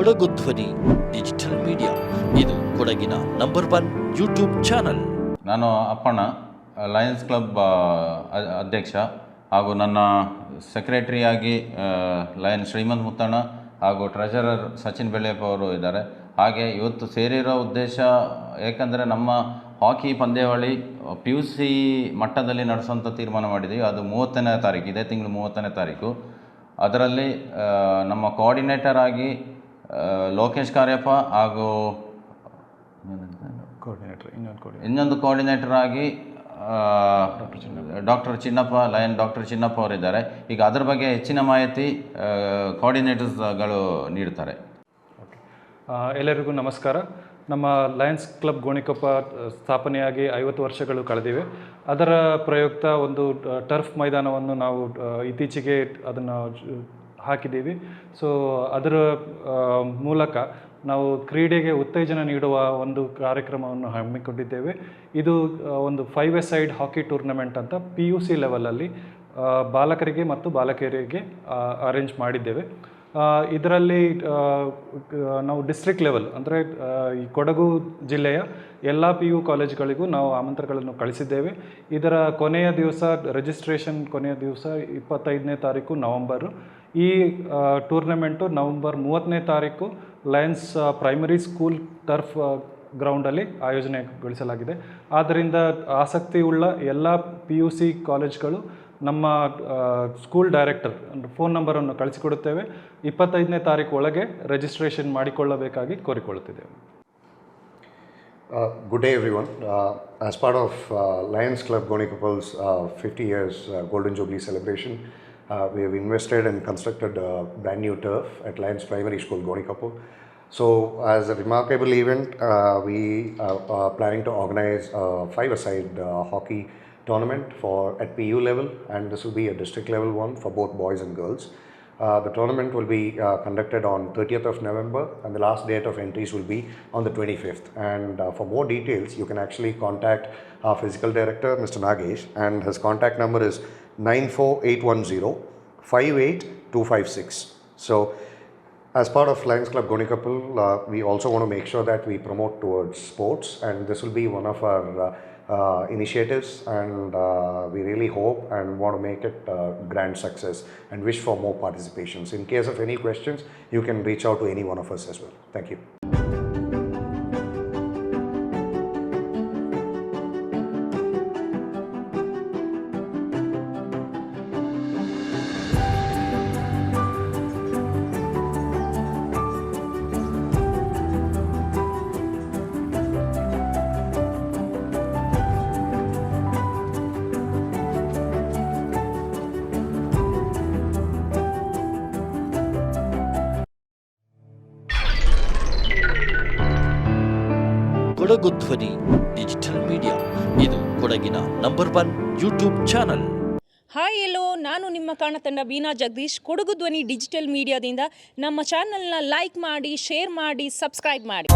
Kodagu Dhwani digital media ಇದು ಕೊಡಗಿನ number one YouTube channel ನಾನು ಅಪ್ಪಣ್ಣ ಲಯನ್ಸ್ ಕ್ಲಬ್ ಅಧ್ಯಕ್ಷ ಹಾಗೂ ನನ್ನ ಸೆಕ್ರೆಟರಿಯಾಗಿ ಲಯನ್ ಶ್ರೀಮಂತ್ ಮುತ್ತಣ್ಣ ಹಾಗೂ ಟ್ರೆಜರರ್ ಸಚಿನ್ ಬೆಳ್ಳಪ್ಪ ಅವರು ಇದ್ದಾರೆ. ಹಾಗೆ ಇವತ್ತು ಸೇರಿರೋ ಉದ್ದೇಶ ಏಕೆಂದರೆ ನಮ್ಮ ಹಾಕಿ ಪಂದ್ಯಾವಳಿ ಪಿ ಯು ಸಿ ಮಟ್ಟದಲ್ಲಿ ನಡೆಸುವಂಥ ತೀರ್ಮಾನ ಮಾಡಿದ್ದೀವಿ ಅದು ಮೂವತ್ತನೇ ತಾರೀಕು, ಇದೇ ತಿಂಗಳು ಮೂವತ್ತನೇ ತಾರೀಕು. ಅದರಲ್ಲಿ ನಮ್ಮ ಕೋಆರ್ಡಿನೇಟರ್ ಆಗಿ ಲೋಕೇಶ್ ಕಾರ್ಯಪ್ಪ ಹಾಗೂ ಇನ್ನೊಂದು ಇನ್ನೊಂದು ಕೋಆರ್ಡಿನೇಟರ್ ಆಗಿ doctor Chinnappa lion doctor Chinnappa ಅವರಿದ್ದಾರೆ. ಈಗ ಅದರ ಬಗ್ಗೆ ಹೆಚ್ಚಿನ ಮಾಹಿತಿ ಕೋಆರ್ಡಿನೇಟರ್ಸ್ಗಳು ನೀಡ್ತಾರೆ. ಎಲ್ಲರಿಗೂ ನಮಸ್ಕಾರ. ನಮ್ಮ ಲಯನ್ಸ್ ಕ್ಲಬ್ ಗೋಣಿಕೊಪ್ಪ ಸ್ಥಾಪನೆಯಾಗಿ ಐವತ್ತು ವರ್ಷಗಳು ಕಳೆದಿವೆ. ಅದರ ಪ್ರಯುಕ್ತ ಒಂದು ಟರ್ಫ್ ಮೈದಾನವನ್ನು ನಾವು ಇತ್ತೀಚೆಗೆ ಅದನ್ನು ಹಾಕಿದ್ದೀವಿ. ಸೊ ಅದರ ಮೂಲಕ ನಾವು ಕ್ರೀಡೆಗೆ ಉತ್ತೇಜನ ನೀಡುವ ಒಂದು ಕಾರ್ಯಕ್ರಮವನ್ನು ಹಮ್ಮಿಕೊಂಡಿದ್ದೇವೆ. ಇದು ಒಂದು five a side hockey tournament ಅಂತ ಪಿ ಯು ಸಿ ಲೆವೆಲಲ್ಲಿ ಬಾಲಕರಿಗೆ ಮತ್ತು ಬಾಲಕಿಯರಿಗೆ ಅರೇಂಜ್ ಮಾಡಿದ್ದೇವೆ. ಇದರಲ್ಲಿ ನಾವು ಡಿಸ್ಟ್ರಿಕ್ಟ್ ಲೆವೆಲ್ ಅಂದರೆ ಈ ಕೊಡಗು ಜಿಲ್ಲೆಯ ಎಲ್ಲ ಪಿ ಯು ಕಾಲೇಜ್ಗಳಿಗೂ ನಾವು ಆಮಂತ್ರಣಗಳನ್ನು ಕಳಿಸಿದ್ದೇವೆ. ಇದರ ಕೊನೆಯ ದಿವಸ ರಿಜಿಸ್ಟ್ರೇಷನ್ ಕೊನೆಯ ದಿವಸ ಇಪ್ಪತ್ತೈದನೇ ತಾರೀಕು ನವಂಬರು. ಈ ಟೂರ್ನಮೆಂಟು ನವೆಂಬರ್ ಮೂವತ್ತನೇ ತಾರೀಕು ಲಯನ್ಸ್ ಪ್ರೈಮರಿ ಸ್ಕೂಲ್ ಟರ್ಫ್ ಗ್ರೌಂಡಲ್ಲಿ ಆಯೋಜನೆಗೊಳಿಸಲಾಗಿದೆ. ಆದ್ದರಿಂದ ಆಸಕ್ತಿ ಉಳ್ಳ ಎಲ್ಲ ಪಿ ಯು ಸಿ ಕಾಲೇಜ್ಗಳು ನಮ್ಮ ಸ್ಕೂಲ್ ಡೈರೆಕ್ಟರ್ ಫೋನ್ ನಂಬರನ್ನು ಕಳಿಸಿಕೊಡುತ್ತೇವೆ. ಇಪ್ಪತ್ತೈದನೇ ತಾರೀಕು ಒಳಗೆ ರಿಜಿಸ್ಟ್ರೇಷನ್ ಮಾಡಿಕೊಳ್ಳಬೇಕಾಗಿ ಕೋರಿಕೊಳ್ಳುತ್ತಿದ್ದೇವೆ. Uh, good day, everyone. Uh, as part of uh, Lions Club Gonikopal's uh, 50 years uh, uh, we have invested and constructed a brand new turf at Lions Primary School, Gonikopal. So, as a remarkable event, uh, we are, are planning to organize a five-a-side uh, hockey tournament for at PU level, and this will be a district level one for both boys and girls. Uh, the tournament will be uh, conducted on 30th of November and the last date of entries will be on the 25th. And uh, for more details, you can actually contact our physical director, Mr. Nagesh, and his contact number is 94810 58256. So, as part of Lions Club Gonikapal, uh, we also want to make sure that we promote towards sports, and this will be one of our uh, uh, initiatives. And uh, we really hope and want to make it a grand success and wish for more participations. In case of any questions, you can reach out to any one of us as well. Thank you. Kodagu Dhwani digital media. ಇದು ಕೊಡಗಿನ number one YouTube channel hi hello ನಾನು ನಿಮ್ಮ ಕಾಣತಂಡ Beena Jagadish. Kodagu Dhwani digital ಮೀಡಿಯಾದಿಂದ ನಮ್ಮ ಚಾನಲ್ನ like ಮಾಡಿ share ಮಾಡಿ subscribe ಮಾಡಿ.